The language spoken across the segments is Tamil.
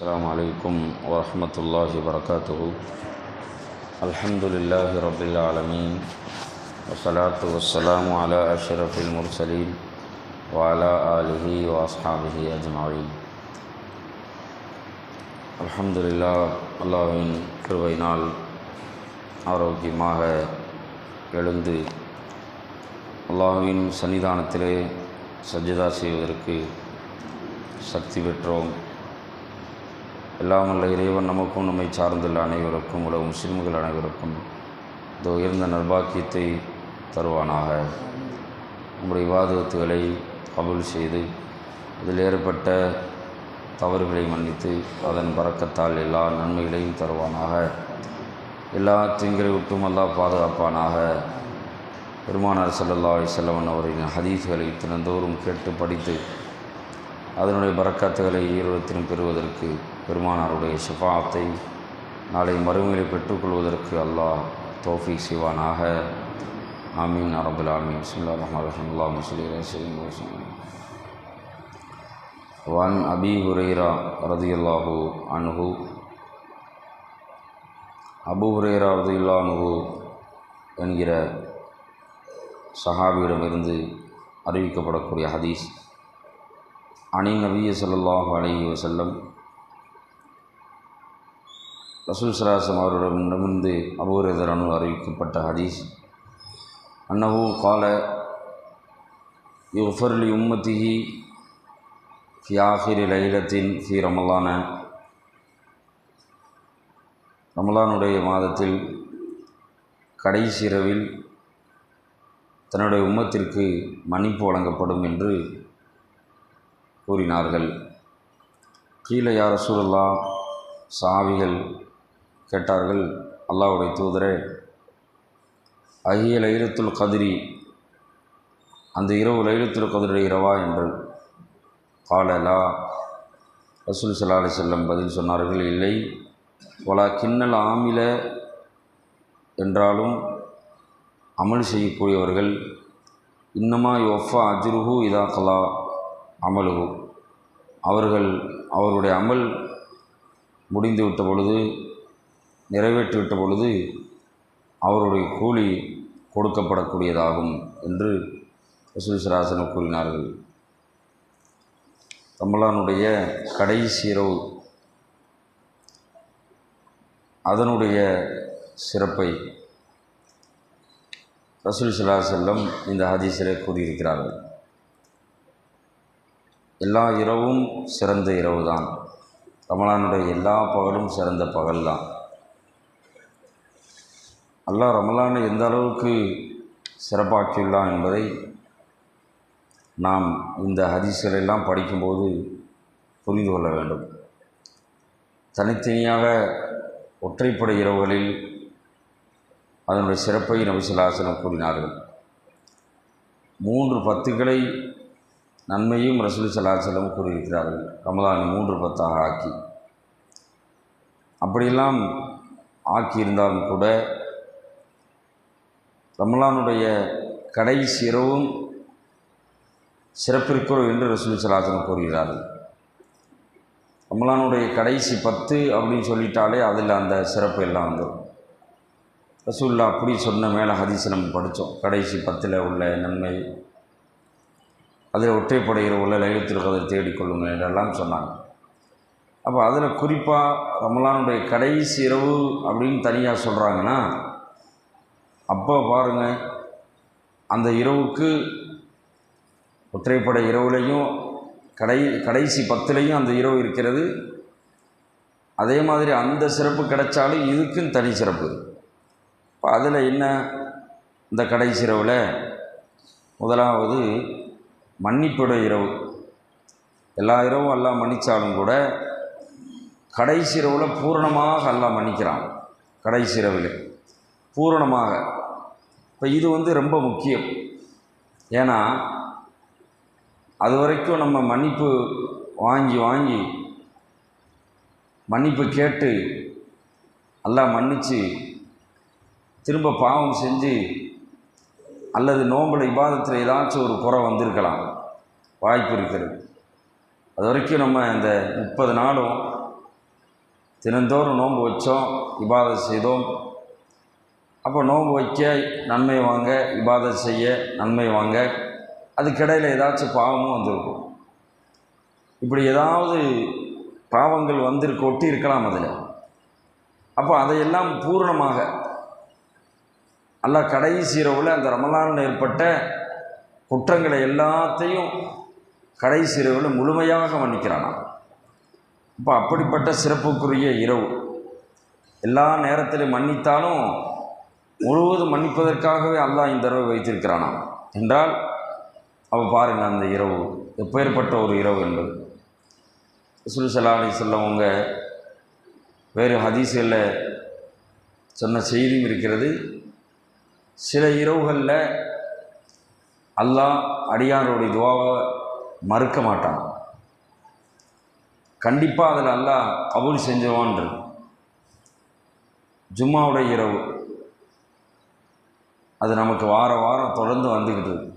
السلام عليكم ورحمة الله وبركاته الحمد لله رب العالمين والصلاة والسلام على أشرف المرسلين وعلى آله وأصحابه أجمعين الحمد لله அல்லாஹ்வின் கிருபையினால் ஆரோக்கியமாக எழுந்து அல்லாஹ்வின் சன்னிதானத்திலே சஜ்ஜதா செய்வதற்கு சக்தி பெற்றோம் எல்லாம் வல்ல இறைவன் நமக்கும் நம்மை சார்ந்துள்ள அனைவருக்கும் உலக முஸ்லிம்கள் அனைவருக்கும் இந்த உயர்ந்த நர்பாக்கியத்தை தருவானாக. நம்முடைய விவாதத்துகளை கபூல் செய்து அதில் ஏற்பட்ட தவறுகளை மன்னித்து அதன் பறக்கத்தால் எல்லா நன்மைகளையும் தருவானாக. எல்லா தீங்களை விட்டும் அல்லா பாதுகாப்பானாக. பெருமானார் சல்லல்லா செல்லவன் அவரின் ஹதீஸ்களை தினந்தோறும் கேட்டு படித்து அதனுடைய பறக்கத்துகளை ஈரோடத்திலும் பெறுவதற்கு பெருமானாருடைய ஷிஃபாத்தை நாளை மறுமையிலே பெற்றுக்கொள்வதற்கு அல்லாஹ் தோஃபி சிவானாக ஆமீன். அரபுல் ஆலமின். பிஸ்மில்லா ரஹ்மான் ரஹமுல்லா முஸ்லீம் வன் அபி ஹுரேரா ரதியுல்லாஹு அனுகு அபு ஹுரேரா ரதியுல்லா அனுகு என்கிற சஹாபியிடமிருந்து அறிவிக்கப்படக்கூடிய ஹதீஸ். அணி நபிய சல்லாஹு அலஹி வசல்லம் ரசூல் சலாசம் அவர்களிடமிருந்து அபூரதரனு அறிவிக்கப்பட்ட ஹதீஸ். அன்னவு கால யுஃபர்லி உம்மத்திஹி ஃபி ஆஹிரி லைலத்தின் ஃபி ரமலான. ரமலானுடைய மாதத்தில் கடைசி இரவில் தன்னுடைய உம்மத்திற்கு மன்னிப்பு வழங்கப்படும் என்று கூறினார்கள். கீழே யார் சூழலா சாவிகள் கேட்டார்கள் அல்லாவுடைய தூதரே அகிய லைலத்துல் கதிரி அந்த இரவு லைலத்துல் கதிரி இரவா என்று காலலா ரசூல் சல்லா அலி செல்லம் பதில் சொன்னார்கள் இல்லை. ஒலா கிண்ணல் ஆமில என்றாலும் அமல் செய்யக்கூடியவர்கள் இன்னமா யோஃபா அஜ்ருஹு இதா கலா அமலு அவர்கள் அவருடைய அமல் முடிந்து விட்ட பொழுது நிறைவேற்றிவிட்ட பொழுது அவருடைய கூலி கொடுக்கப்படக்கூடியதாகும் என்று ரசூல்சராசனம் கூறினார்கள். ரமலானுடைய கடைசி இரவு அதனுடைய சிறப்பை ரசூல் சல்லா செல்லம் இந்த ஹதீஸிலே கூறியிருக்கிறார்கள். எல்லா இரவும் சிறந்த இரவு தான் ரமலானுடைய எல்லா பகலும் சிறந்த பகல் தான் அல்லாஹ் ரமலானை எந்த அளவுக்கு சிறப்பாக்கியுள்ளான் என்பதை நாம் இந்த ஹதீஸ்களெல்லாம் படிக்கும்போது புரிந்து கொள்ள வேண்டும். தனித்தனியாக ஒற்றைப்படை இரவுகளில் அதனுடைய சிறப்பை நபிசிலாசனம் கூறினார்கள். மூன்று பத்துக்களை நன்மையும் ரசூல் சலாசலம் கூறியிருக்கிறார்கள். ரமலானை மூன்று பத்தாக ஆக்கி. அப்படியெல்லாம் ஆக்கியிருந்தாலும் கூட ரமலானுடைய கடைசி இரவும் சிறப்பிற்குறவு என்று ரசூல் சலாசனம் கூறுகிறார்கள். ரமலானுடைய கடைசி பத்து அப்படின்னு சொல்லிட்டாலே அதில் அந்த சிறப்பு எல்லாம் வந்துடும் ரசூல்லா அப்படி சொன்ன மேலே ஹதீஸ் நம்ம படித்தோம். கடைசி பத்தில் உள்ள நன்மை அதில் ஒற்றைப்படை உள்ள லைலத்தில் கதிர் தேடிக்கொள்ளுங்கள் என்றெல்லாம் சொன்னாங்க. அப்போ அதில் குறிப்பாக ரமலானுடைய கடைசி இரவு அப்படின்னு தனியாக சொல்கிறாங்கன்னா அப்போ பாருங்கள் அந்த இரவுக்கு ஒற்றைப்படை இரவுலையும் கடை கடைசி பத்துலேயும் அந்த இரவு இருக்கிறது. அதே மாதிரி அந்த சிறப்பு கிடைச்சாலும் இதுக்கும் தனி சிறப்பு. இப்போ அதில் என்ன இந்த கடைசி இரவில்? முதலாவது மன்னிப்புடைய இரவு. எல்லா இரவும் எல்லாம் மன்னித்தாலும் கூட கடைசி இரவில் பூரணமாக எல்லாம் மன்னிக்கிறான். கடைசி இரவில். பூரணமாக. இப்போ இது வந்து ரொம்ப முக்கியம். ஏன்னா அது வரைக்கும் நம்ம மன்னிப்பு வாங்கி வாங்கி மன்னிப்பு கேட்டு எல்லாம் மன்னித்து திரும்ப பாவம் செஞ்சு அல்லது நோம்புல விவாதத்தில் ஏதாச்சும் ஒரு குறை வந்திருக்கலாம். வாய்ப்பு இருக்கிறது. அது வரைக்கும் நம்ம இந்த முப்பது நாளும் தினந்தோறும் நோன்பு வச்சோம் விவாதம் செய்தோம். அப்போ நோன்பு வைக்க நன்மை வாங்க இபாதத் செய்ய நன்மை வாங்க அதுக்கிடையில் ஏதாச்சும் பாவமும் வந்திருக்கும். இப்படி ஏதாவது பாவங்கள் வந்திருக்க ஒட்டி இருக்கலாம் அதில். அப்போ அதையெல்லாம் பூரணமாக அல்லாஹ் கடைசி இரவில் அந்த ரமலானில் ஏற்பட்ட குற்றங்களை எல்லாத்தையும் கடைசி இரவில் முழுமையாக மன்னிக்கிறான்? இப்போ அப்படிப்பட்ட சிறப்புக்குரிய இரவு. எல்லா நேரத்திலும் மன்னித்தாலும் முழுவதும் மன்னிப்பதற்காகவே அல்லாஹ் இந்த இரவை வைத்திருக்கிறானாம் என்றால் அவ பாருங்கள் அந்த இரவு எப்பேற்பட்ட ஒரு இரவு என்பது. ரசூல் ஸல்லல்லாஹு செல்லவங்க வேறு ஹதீஸ்களில் சொன்ன செய்தியும் இருக்கிறது. சில இரவுகளில் அல்லாஹ் அடியாரோடைய துவாவை மறுக்க மாட்டான். கண்டிப்பாக அதில் அல்லாஹ் கபூல் செஞ்சுவான்றது ஜும்மாவுடைய இரவு. அது நமக்கு வார வாரம் தொடர்ந்து வந்துக்கிட்டு இருக்கு.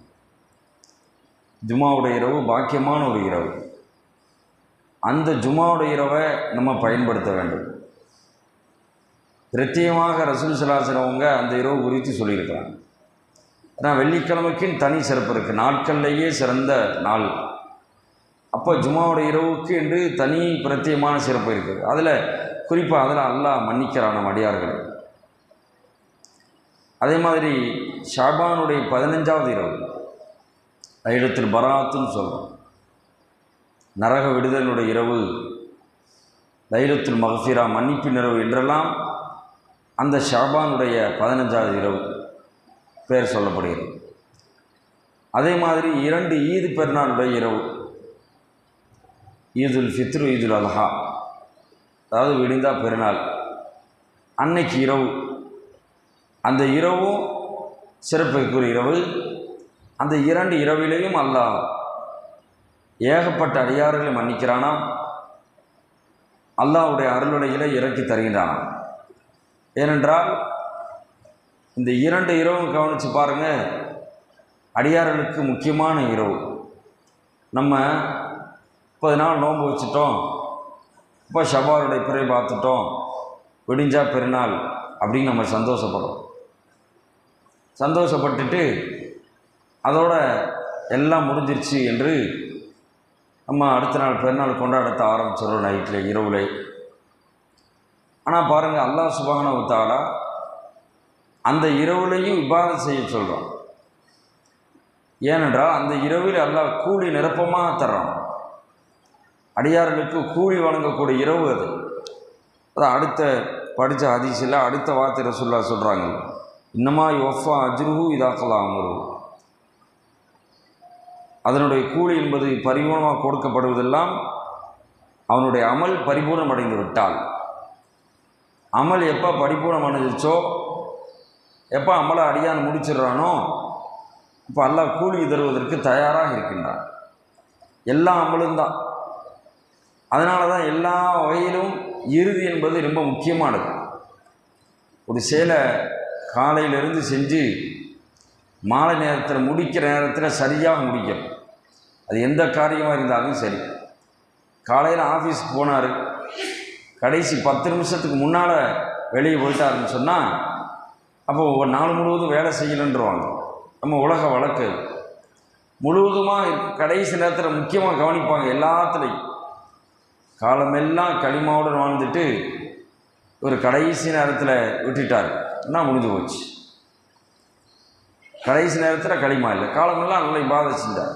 ஜுமாவுடைய இரவு பாக்கியமான ஒரு இரவு. அந்த ஜுமாவுடைய இரவை நம்ம பயன்படுத்த வேண்டும். பிரத்யேகமாக ரசூல் சலாசனவங்க அந்த இரவு குறித்து சொல்லியிருக்கிறாங்க. ஏன்னா வெள்ளிக்கிழமைக்குன்னு தனி சிறப்பு இருக்குது நாட்கள்லேயே சிறந்த நாள். அப்போ ஜுமாவுடைய இரவுக்கு என்று தனி பிரத்யேகமான சிறப்பு இருக்குது. அதில் குறிப்பாக அதில் அல்லாஹ் மன்னிக்கிறான நம்ம அதே மாதிரி ஷாபானுடைய பதினஞ்சாவது இரவு. ஐடத்தில் பராத்துன்னு சொல்கிறோம் நரக விடுதலுடைய இரவு லைலத்துல் மகஃபிரா மன்னிப்பு நிறவு என்றெல்லாம் அந்த ஷாபானுடைய பதினஞ்சாவது இரவு பேர் சொல்லப்படுகிறது. அதே மாதிரி இரண்டு ஈது பெருநாளுடைய இரவு ஈதுல் ஃபித்ரு ஈதுல் அல்ஹா அதாவது விடிந்தா பெருநாள். அன்னைக்கு இரவு அந்த இரவும் சிறப்புக்குரிய இரவு. அந்த இரண்டு இரவிலையும் அல்லாஹ் ஏகப்பட்ட அடியார்களை மன்னிக்கிறானா அல்லாஹ்வுடைய அருளுடையில இறக்கி தருகின்றானா ஏனென்றால் இந்த இரண்டு இரவும் கவனித்து பாருங்கள் அடியார்களுக்கு முக்கியமான இரவு. நம்ம முப்பது நாள் நோன்பு வச்சுட்டோம் இப்போ ஷவாருடைய பிறை பார்த்துட்டோம் விடிஞ்சா பெருநாள் அப்படின்னு நம்ம சந்தோஷப்படுறோம். சந்தோஷப்பட்டுட்டு அதோட எல்லாம் முடிஞ்சிருச்சு என்று நம்ம அடுத்த நாள் பெருநாள் கொண்டாடத்த ஆரம்பிச்சிடும் நைட்டில் இரவுல. ஆனால் பாருங்கள் அல்லாஹ் சுபான உத்தாலா அந்த இரவுலையும் விவாதம் செய்ய சொல்கிறோம் ஏனென்றால் அந்த இரவில் அல்லாஹ் கூலி நிரப்பமாக தர்றான். அடியார்களுக்கு கூலி வழங்கக்கூடிய இரவு அது. அதான் அடுத்த படித்த அதிசயில் அடுத்த வார்த்தை ரசுல்லா சொல்கிறாங்க இன்னமா யோஃபா அஜ்ருஹு இதாக்கலாம் அமரு. அதனுடைய கூலி என்பது பரிபூர்ணமாக கொடுக்கப்படுவதெல்லாம் அவனுடைய அமல் பரிபூர்ணம் அடைந்து விட்டால் அமல் எப்போ பரிபூர்ணம் அடைஞ்சிச்சோ எப்போ அமலை அடியான் முடிச்சிடுறானோ இப்போ அல்லாஹ் கூலி தருவதற்கு தயாராக இருக்கின்றான். எல்லா அமலும் தான். அதனால தான் எல்லா வகையிலும் இறுதி என்பது ரொம்ப முக்கியமானது. ஒரு சேலை காலையிலிருந்து செஞ்சு மாலை நேரத்தில் முடிக்கிற நேரத்தில் சரியாக முடிக்கணும். அது எந்த காரியமாக இருந்தாலும் சரி. காலையில் ஆஃபீஸுக்கு போனார். கடைசி பத்து நிமிஷத்துக்கு முன்னால் வெளியே போயிட்டாருன்னு சொன்னால் அப்போ நாள் முழுவதும் வேலை செய்யலன்றவாங்க. நம்ம உலக வழக்கு. முழுவதுமாக கடைசி நேரத்தில் முக்கியமாக கவனிப்பாங்க எல்லாத்துலேயும். காலமெல்லாம் களிமாவுடன் வாழ்ந்துட்டு ஒரு கடைசி நேரத்தில் விட்டுட்டார். என்ன முடிஞ்சு போச்சு. கடைசி நேரத்தில் களிமா இல்லை. காலமெல்லாம் நல்லா இபாதை செஞ்சார்.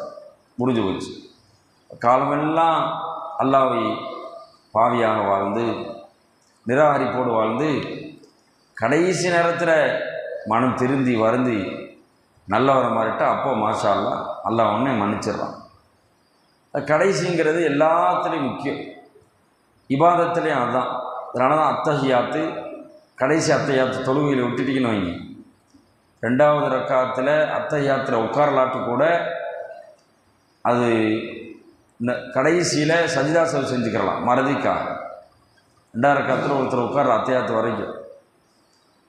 முடிஞ்சு போச்சு. காலமெல்லாம் அல்லாவை பாவியாக வாழ்ந்து நிராகரிப்போடு வாழ்ந்து கடைசி நேரத்தில் மனம் திருந்தி வருந்தி நல்லவரை மாறிட்டா அப்போ மாஷா அல்லா அல்லாஹ் உடனே மன்னிச்சிடுறான். கடைசிங்கிறது எல்லாத்துலேயும் முக்கியம். இபாதத்துலேயும் அதுதான் அதனால தான் அத்தகையாத்து கடைசி அத்தையாத்து தொழுகையில் விட்டுட்டீங்கன்னு வைங்க. ரெண்டாவது ரக்காத்தில் அத்தையாத்தில் உட்காரலாட்டு கூட அது கடைசியில் சஜிதா செவ் செஞ்சுக்கிறலாம் மறதிக்காக. ரெண்டாவது ரக்காத்தில் ஒருத்தர் உட்கார அத்தையாத்து வரைக்கும்.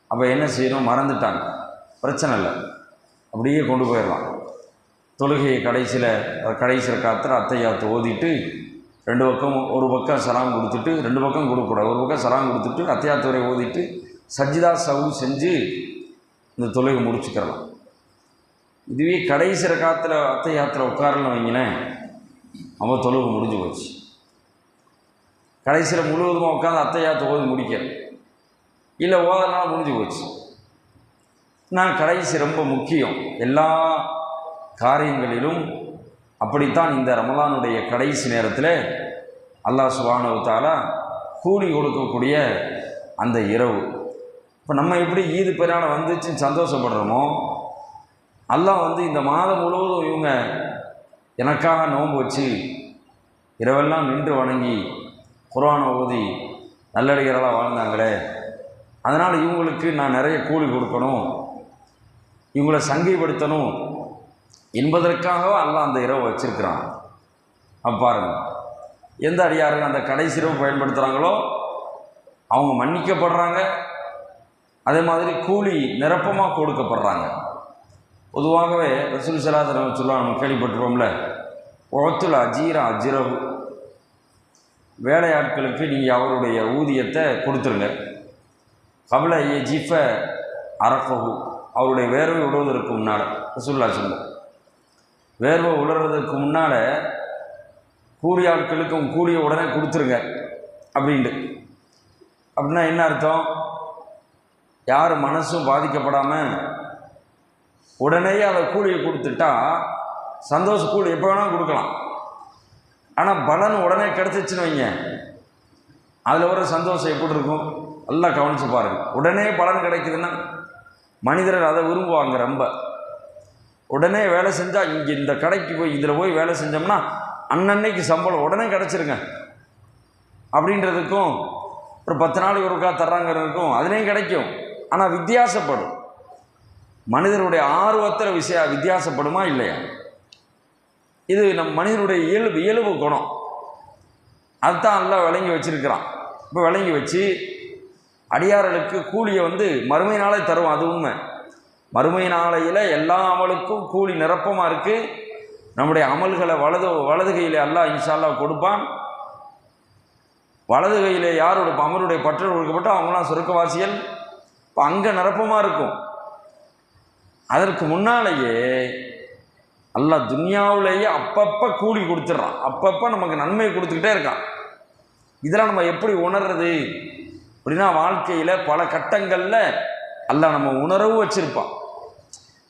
அப்போ என்ன செய்யணும்? மறந்துட்டாங்க. பிரச்சனை இல்லை. அப்படியே கொண்டு போயிடலாம். தொழுகையை கடைசியில் கடைசி ரக்காத்தில் அத்தையாத்து ஓதிட்டு ரெண்டு பக்கம் ஒரு பக்கம் சலாம் கொடுத்துட்டு ரெண்டு பக்கம் கொடுக்கக்கூடாது. ஒரு பக்கம் சலாம் கொடுத்துட்டு அத்தியாத்துறை ஓதிட்டு சஜிதா சவு செஞ்சு இந்த தொழுகை முடிச்சுக்கிறலாம். இதுவே கடைசி ரகத்தில் அத்தை யாத்திரை உட்காரல வைங்கினேன் அவன் தொழுகை முடிஞ்சு போச்சு. கடைசியில் முழுவதுமாக உட்காந்து அத்தை யாத்திரை ஓதி முடிக்க இல்லை ஓதனால முடிஞ்சு போச்சு. நான் கடைசி ரொம்ப முக்கியம். எல்லா காரியங்களிலும் அப்படித்தான் இந்த ரமலானுடைய கடைசி நேரத்தில் அல்லாஹ் சுபானு கூலி கொடுக்கக்கூடிய அந்த இரவு. இப்போ நம்ம எப்படி ஈது பெருநாள் வந்துச்சுன்னு சந்தோஷப்படுறோமோ அல்லாஹ் வந்து இந்த மாதம் முழுவதும் இவங்க எனக்காக நோன்பு வச்சு இரவெல்லாம் நின்று வணங்கி குரானை ஓதி நல்லடிகளாக வாழ்ந்தாங்களே அதனால் இவங்களுக்கு நான் நிறைய கூலி கொடுக்கணும் இவங்களை சங்கைப்படுத்தணும் என்பதற்காக அல்லாஹ் அந்த இரவு வச்சிருக்கிறான். அப்பாருங்க எந்த அடியார்கள் அந்த கடைசி இரவு பயன்படுத்துகிறாங்களோ அவங்க மன்னிக்கப்படுறாங்க. அதே மாதிரி கூலி நிரப்பமாக கொடுக்கப்படுறாங்க. பொதுவாகவே ரசூல் சலாதரம் சொல்லுவாங்க நம்ம கேள்விப்பட்டிருப்போம்ல ஒத்துல் அஜீரா அஜிரவு வேலையாட்களுக்கு நீங்கள் அவருடைய ஊதியத்தை கொடுத்துருங்க. கபல ஏ ஜிஃப அரக்ககு அவருடைய வேர்வை விடுவதற்கு முன்னால் ரசூல்லா சொல்லுங்கள் வேர்வை உலர்றதுக்கு முன்னால் கூலி ஆட்களுக்கும் கூலியை உடனே கொடுத்துருங்க அப்படின்ட்டு. அப்படின்னா என்ன அர்த்தம்? யார் மனசும் பாதிக்கப்படாமல் உடனே அதை கூலியை கொடுத்துட்டா சந்தோஷ கூலி எப்போ வேணாலும் கொடுக்கலாம். ஆனால் பலன் உடனே கிடச்சிச்சுன்னு வைங்க. அதில் வர சந்தோஷம் எப்படி இருக்கும்? நல்லா கவனித்து பாருங்கள் உடனே பலன் கிடைக்குதுன்னா மனிதர்கள் அதை விரும்புவாங்க ரொம்ப. உடனே வேலை செஞ்சால் இங்கே இந்த கடைக்கு போய் இதில் போய் வேலை செஞ்சோம்னா அன்னன்னைக்கு சம்பளம் உடனே கிடச்சிருங்க. அப்படின்றதுக்கும் ஒரு பத்து நாளைக்கு ஒருக்கா தர்றாங்கிறதுக்கும் அதுலேயும் கிடைக்கும். ஆனால் வித்தியாசப்படும். மனிதனுடைய ஆர்வத்தில் விஷய வித்தியாசப்படுமா இல்லையா? இது நம் மனிதனுடைய இயல்பு இயல்பு குணம். அதுதான் நல்லா விளங்கி வச்சிருக்கிறான். இப்போ விளங்கி வச்சு அடியார்களுக்கு கூலியை வந்து மறுமை நாளே தருவோம் அது உண்மை. மறுமை நாளையில் எல்லா அமலுக்கும் கூலி நிரப்பமாக இருக்குது நம்முடைய அமல்களை வலது வலது கையில் அல்லாஹ் இன்ஷால்லா கொடுப்பான். வலது கையில் யாரோட அமருடைய பற்றல் கொடுக்கப்பட்டோ அவங்களாம் சுருக்கவாசியல் இப்போ அங்கே நிரப்பமாக இருக்கும். அதற்கு முன்னாலேயே அல்லாஹ் துன்யாவிலேயே அப்பப்போ கூலி கொடுத்துட்றான் அப்பப்போ நமக்கு நன்மை கொடுத்துக்கிட்டே இருக்கான். இதெல்லாம் நம்ம எப்படி உணர்றது? அப்படின்னா வாழ்க்கையில் பல கட்டங்களில் அல்ல நம்ம உணரவும் வச்சுருப்பான்.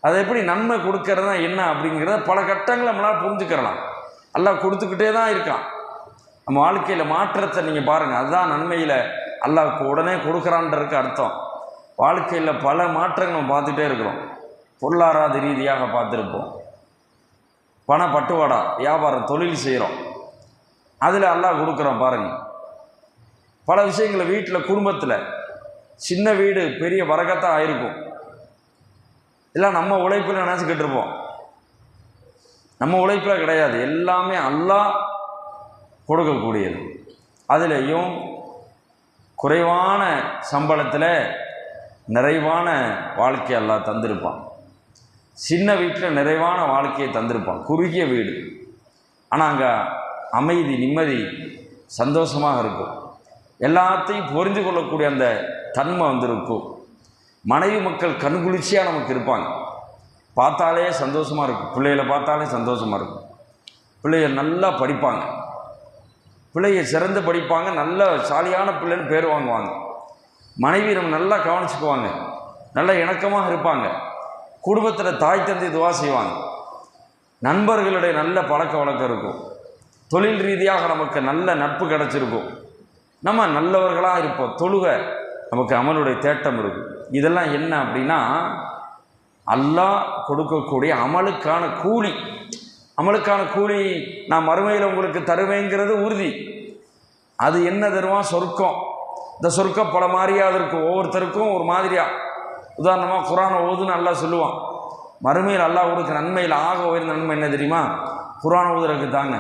அது எப்படி நன்மை கொடுக்கறதா என்ன அப்படிங்கிறத பல கட்டங்களை நம்மளால் புரிஞ்சுக்கிறலாம். அல்லாஹ் கொடுத்துக்கிட்டே தான் இருக்கான். நம்ம வாழ்க்கையில் மாற்றத்தை நீங்கள் பாருங்கள் அதுதான் நன்மையில் அல்லாஹ் உடனே கொடுக்குறான்றதுக்கு அர்த்தம். வாழ்க்கையில் பல மாற்றங்கள் நம்ம பார்த்துட்டே இருக்கிறோம். பொருளாதார ரீதியாக பார்த்துருப்போம். பண பட்டுவாடா வியாபாரம் தொழில் செய்கிறோம் அதில் அல்லாஹ் கொடுக்குறோம் பாருங்கள் பல விஷயங்களை வீட்டில் குடும்பத்தில் சின்ன வீடு பெரிய வரக்கத்தான் ஆயிருக்கும். எல்லாம் நம்ம உழைப்பில் நினச்சிக்கிட்டு இருப்போம். நம்ம உழைப்பில் கிடையாது. எல்லாமே அல்லா கொடுக்கக்கூடியது. அதுலேயும் குறைவான சம்பளத்தில் நிறைவான வாழ்க்கை எல்லாம் தந்திருப்பான். சின்ன வீட்டில் நிறைவான வாழ்க்கையை தந்திருப்பான். குறுகிய வீடு. ஆனால் அங்கே அமைதி நிம்மதி சந்தோஷமாக இருக்கும். எல்லாத்தையும் புரிந்து கொள்ளக்கூடிய அந்த தன்மை வந்திருக்கும் மனைவி மக்கள் கண்குளிர்ச்சியாக நமக்கு இருப்பாங்க. பார்த்தாலே சந்தோஷமாக இருக்கும் பிள்ளைகளை பார்த்தாலே சந்தோஷமாக இருக்கும் பிள்ளைய நல்லா படிப்பாங்க. பிள்ளைய சிறந்து படிப்பாங்க. நல்ல சாலியான பிள்ளைன்னு பேர் வாங்குவாங்க. மனைவி நம்ம நல்லா கவனிச்சுக்குவாங்க. நல்ல இணக்கமாக இருப்பாங்க. குடும்பத்தில் தாய் தந்தை துவா செய்வாங்க. நண்பர்களுடைய நல்ல பழக்க வழக்கம் இருக்கும். தொழில் ரீதியாக நமக்கு நல்ல நட்பு கிடச்சிருக்கும். நம்ம நல்லவர்களாக இருப்போம். தொழுகை நமக்கு அமலுடைய தேட்டம் இருக்கும் இதெல்லாம் என்ன அப்படின்னா அல்லாஹ் கொடுக்கக்கூடிய அமலுக்கான கூலி. அமலுக்கான கூலி நான் மறுமையில் உங்களுக்கு தருவேங்கிறது உறுதி. அது என்ன தருவான் சொர்க்கம். இந்த சொர்க்கம் பல மாதிரியாக இருக்கும். ஒவ்வொருத்தருக்கும் ஒரு மாதிரியாக உதாரணமாக குரானை ஓதுன்னு நல்லா சொல்லுவான். மறுமையில் அல்லாஹ் கொடுக்க நன்மையில் ஆக உயர்ந்த நன்மை என்ன தெரியுமா? குரான் ஓதுறதுக்கு தாங்க.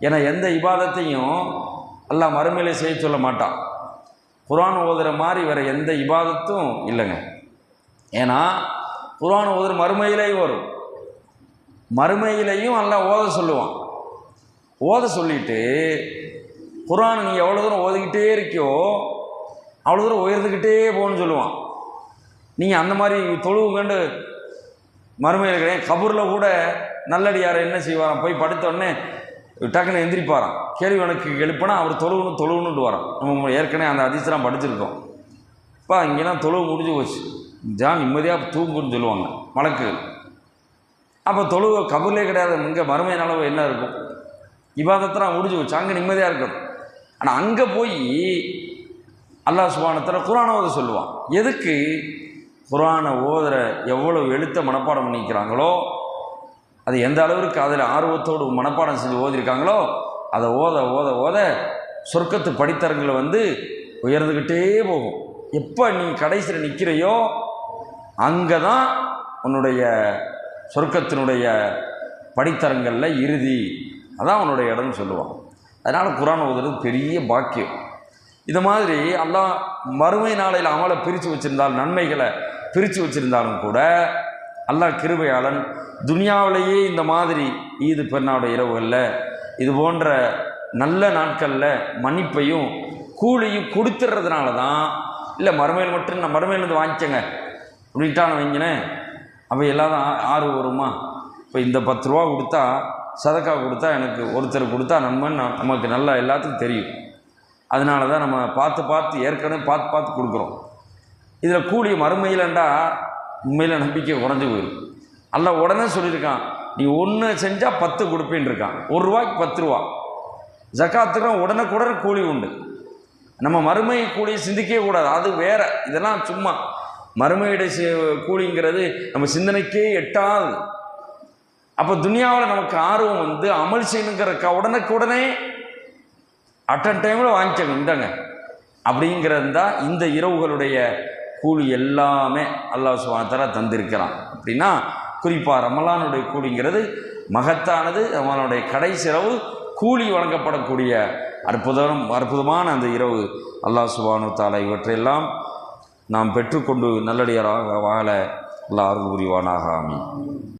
ஏன்னா எந்த இபாதத்தையும் அல்லாஹ் மறுமையில் செய்ய சொல்ல மாட்டான். குரான் ஓதுகிற மாதிரி வேறு எந்த இபாதத்தும் இல்லைங்க. ஏன்னா குரான் ஓதுற மறுமையிலேயும் வரும். மறுமையிலையும் நல்லா ஓத சொல்லுவான். ஓத சொல்லிட்டு குரான் நீ எவ்வளோ தூரம் ஓதிக்கிட்டே இருக்கியோ அவ்வளோ தூரம் உயர்ந்துக்கிட்டே போகணும்னு சொல்லுவான். நீங்கள் அந்த மாதிரி தொழுவுங்கண்டு மறுமையில் கிடையாது கபூரில் கூட நல்லடியார் என்ன செய்வாராம்? போய் படுத்த உடனே டக்குன்னு எந்திரிப்பாராம். கேள்வி எனக்கு எழுப்பினா அவர் தொழுவணும் தொழுவணுன்ட்டு வரான் நம்ம ஏற்கனவே அந்த அதிசயம் படிச்சிருக்கோம். இப்போ இங்கெல்லாம் தொழுவு முடிஞ்சு போச்சு. ஜான் நிம்மதியாக தூங்குன்னு சொல்லுவாங்க. வழக்குகள் அப்போ தொழுவு கபூர்லே கிடையாது. இங்கே மறுமை அளவு என்ன இருக்கும்? இவாதத்தெல்லாம் முடிஞ்சு போச்சு. அங்கே நிம்மதியாக இருக்கும் ஆனால் அங்கே போய் அல்லாஹ் சுபானத்தில் குரானை ஓத சொல்லுவான். எதுக்கு குரானை ஓதுற எவ்வளோ எழுத்த மனப்பாடம் பண்ணிக்கிறாங்களோ அது எந்த அளவிற்கு அதில் ஆர்வத்தோடு மனப்பாடம் செஞ்சு ஓதிருக்காங்களோ அதை ஓத ஓத ஓத சொர்க்கத்து படித்தரங்களை வந்து உயர்ந்துக்கிட்டே போகும். எப்போ நீ கடைசியில் நிற்கிறையோ அங்கே தான் உன்னுடைய சொர்க்கத்தினுடைய படித்தரங்களில் இறுதி. அதான் உன்னுடைய இடம்னு சொல்லுவான் அதனால் குரான் ஓதுறது பெரிய பாக்கியம். இது மாதிரி அல்லாஹ் மறுமை நாளையில் அமலை பிரித்து வச்சுருந்தாலும் நன்மைகளை பிரித்து வச்சுருந்தாலும் கூட அல்லாஹ் கிருபையாளன். துனியாவிலேயே இந்த மாதிரி ஈது பெருநாட இரவுகளில் இது போன்ற நல்ல நாட்களில் மன்னிப்பையும் கூலியும் கொடுத்துட்றதுனால தான் இல்லை மறுமையில் மட்டும் நான் மறுமையிலேருந்து வாங்கிக்கங்க அப்படின்ட்டான வைங்கினேன் அப்போ எல்லாரும் ஆ- ஆறு வருமா இப்போ இந்த பத்து ரூபா கொடுத்தா சதக்கா கொடுத்தா எனக்கு ஒருத்தர் கொடுத்தா நண்பன் நமக்கு நல்லா எல்லாத்துக்கும் தெரியும். அதனால தான் நம்ம பார்த்து பார்த்து ஏற்கனவே பார்த்து பார்த்து கொடுக்குறோம். இதில் கூலி மறுமையிலண்டா உண்மையில் நம்பிக்கை குறைஞ்சு போயிடும் அல்ல உடனே சொல்லியிருக்கான் நீ ஒன்று செஞ்சால் பத்து கொடுப்பேன்னு இருக்கான். ஒரு ரூபாய்க்கு பத்து ரூபா. ஜக்காத்துக்கும் உடனுக்குடனே கூலி உண்டு. நம்ம மறுமை கூலியை சிந்திக்கவே கூடாது. அது வேற. இதெல்லாம் சும்மா. மறுமையுடைய கூலிங்கிறது நம்ம சிந்தனைக்கே எட்டாது. அப்போ துனியாவில் நமக்கு ஆர்வம் வந்து அமல் செய்யணுங்கிற உடனே அட் அட்டன் டைமில் வாங்கிக்கணும் இந்தாங்க. அப்படிங்கிறது தான் இந்த இரவுகளுடைய கூலி எல்லாமே அல்லாஹ் சுபாத்தரா தந்திருக்கிறான். அப்படின்னா குறிப்பாக ரமலானுடைய கூலிங்கிறது மகத்தானது ரமலானுடைய கடைசி இரவு கூலி வழங்கப்படக்கூடிய அற்புதம் அற்புதமான அந்த இரவு. அல்லாஹ் சுபானு தாலா இவற்றையெல்லாம் நாம் பெற்றுக்கொண்டு நல்லடியாராக வாழ அல்லாஹ் அருள் புரிவானாக.